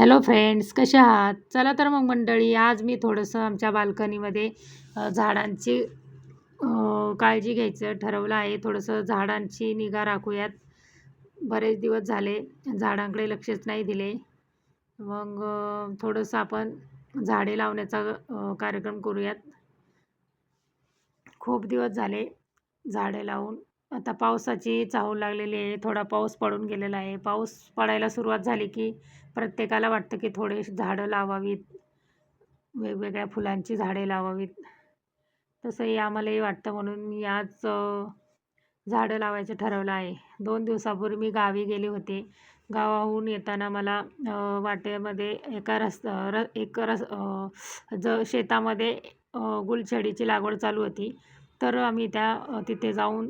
Hello friends कसे आहात? चला तर मग मंडळी आज मी थोडंसं आमच्या बाल्कनीमध्ये झाडांची काळजी घ्यायचं ठरवलं आहे. थोडंसं झाडांची निगा राखूयात. बरेच दिवस झाले झाडांकडे लक्षच नाही दिले. मग थोडंसं आपण झाडे लावण्याचा कार्यक्रम करूयात. खूप दिवस झाले झाडे लावून. आता पावसाची चाहूल लागलेली आहे थोडा पाऊस पडून गेलेला आहे. पाऊस पडायला सुरुवात झाली की प्रत्येकाला वाटतं की थोडे झाडं लावावीत वेगवेगळ्या फुलांची झाडे लावावीत. तसंही आम्हालाही वाटतं म्हणून मी आज झाडं लावायचं ठरवलं आहे. दोन दिवसापूर्वी मी गावी गेले होते. गावाहून येताना मला वाटेमध्ये एका रस र एक रस ज शेतामध्ये गुलछडीची लागवड चालू होती. तर आम्ही त्या तिथे जाऊन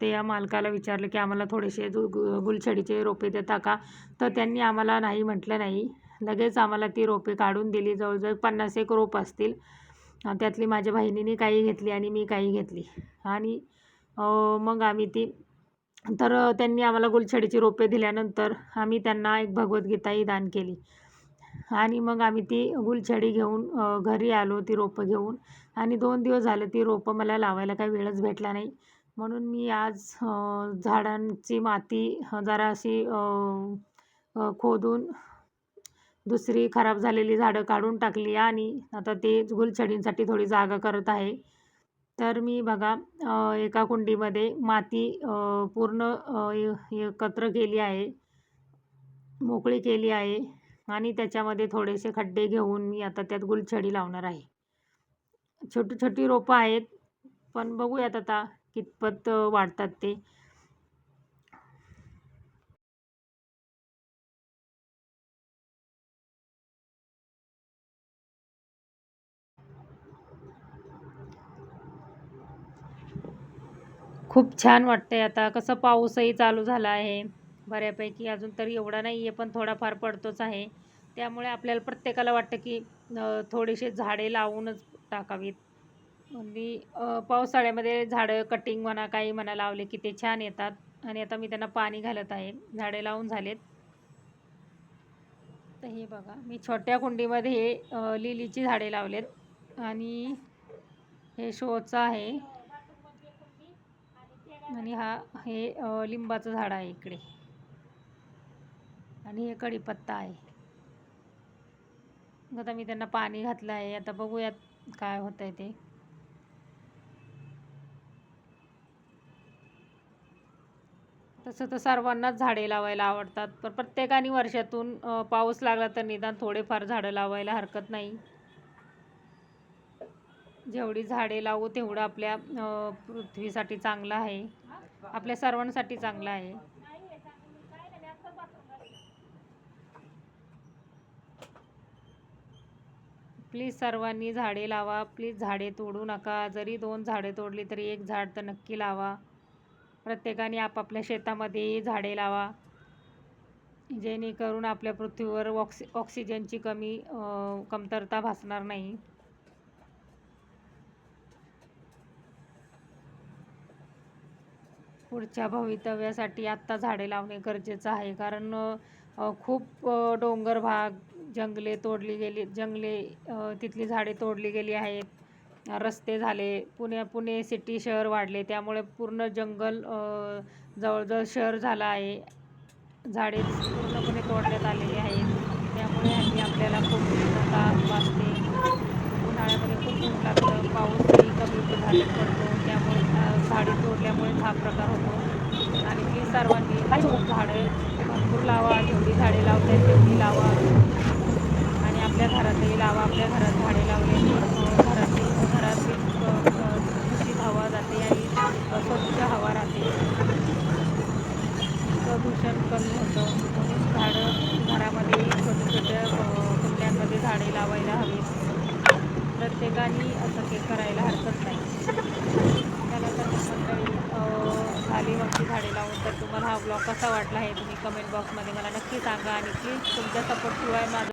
त्या मालकाला विचारलं की आम्हाला थोडेसे गु गुलछडीचे रोपे देता का? तर त्यांनी आम्हाला नाही म्हटलं नाही. लगेच आम्हाला ती रोपे काढून दिली. जवळजवळ पन्नास एक रोप असतील. त्यातली माझ्या बहिणीने काही घेतली आणि मी काही घेतली. आणि मग आम्ही ती तर त्यांनी आम्हाला गुलछडीची रोपे दिल्यानंतर आम्ही त्यांना एक भगवद्गीताही दान केली. आणि मग आम्ही ती गुलछडी घेऊन घरी आलो ती रोपं घेऊन. आणि दोन दिवस झाले ती रोपं मला लावायला काही वेळच भेटला नाही. म्हणून मी आज झाडांची माती जरा अशी खोदून दुसरी खराब झालेली झाडं काढून टाकली आणि आता ते गुलछडींसाठी थोडी जागा करत आहे. तर मी बघा एका कुंडीमध्ये माती पूर्ण एकत्र केली आहे. मोकळी केली आहे. आणि त्याच्यामध्ये थोडेसे खड्डे घेऊन मी आता त्यात गुलछडी लावणार आहे. छोटी छोटी रोपं आहेत पण बघूयात आता कितपत वाढतात ते. खूप छान वाटतंय आता. कसं पाऊसही चालू झाला आहे. बऱ्यापैकी अजून तरी एवढा नाही आहे पण थोडाफार पडतोच आहे. त्यामुळे आपल्याला प्रत्येकाला वाटतं की थोडेसे झाडे लावूनच टाकावीत. मी पावसाळ्यामध्ये झाडं कटिंग म्हणा काही म्हणा लावले की ते छान येतात. आणि आता मी त्यांना पाणी घालत आहे. झाडे लावून झालेत. तर हे बघा मी छोट्या कुंडीमध्ये हे लिलीची झाडे लावलेत. आणि हे शोचं आहे. आणि हा हे लिंबाचं झाड आहे इकडे. आणि हे कढीपत्ता आहे. आता मी त्यांना पाणी घातलं आहे. आता बघूयात काय होतंय ते. तसं तर सर्वांनाच झाडे लावायला आवडतात. पण प्रत्येकाने वर्षातून पाऊस लागला तर निदान थोडेफार झाडं लावायला हरकत नाही. जेवढी झाडे लावू तेवढं आपल्या पृथ्वीसाठी चांगलं आहे. आपल्या सर्वांसाठी चांगलं आहे. प्लीज सर्वांनी झाडे लावा. प्लीज झाडे तोडू नका. जरी दोन झाडे तोडली तरी एक झाड तर नक्की लावा. प्रत्येकाने आपापल्या शेतामध्ये झाडे लावा. जेणेकरून आपल्या पृथ्वीवर ऑक्सि ऑक्सिजनची कमी कमतरता भासणार नाही. पुढच्या भवितव्यासाठी आत्ता झाडे लावणे गरजेचं आहे. कारण खूप डोंगर भाग जंगले तोडली गेली जंगले तिथली झाडे तोडली गेली आहेत. रस्ते झाले पुणे पुणे सिटी शहर वाढले त्यामुळे पूर्ण जंगल जवळजवळ शहर झालं आहे. झाडे पूर्णपणे तोडण्यात आलेली आहेत. त्यामुळे ह्यांनी आपल्याला खूप उष्णता वाचते उन्हाळ्यामध्ये खूप ऊन लागतं पाऊसही कमी झाले पडतो. त्यामुळे झाडे तोडल्यामुळे हा प्रकार होतो. आणि प्लीज सर्वांनी झाडे भरपूर लावा जेवढी झाडे लावता तेवढी लावा. आपल्या घरातही लावा आपल्या घरात झाडे लावले घरातील घरातील दूषित हवा जाते आणि स्वच्छ हवा राहते. प्रदूषण कमी होतं. म्हणून झाडं घरामध्ये छोट्या छोट्या कुंड्यांमध्ये झाडे लावायला हवीत. प्रत्येकाने असं ते करायला हरकत नाही. त्यानंतर तर मंडळी झाली झाडे लावून तर तुम्हाला हा ब्लॉग कसा वाटला हे तुम्ही कमेंट बॉक्समध्ये मला नक्की सांगा आणि प्लीज तुमच्या सपोर्टशिवाय माझं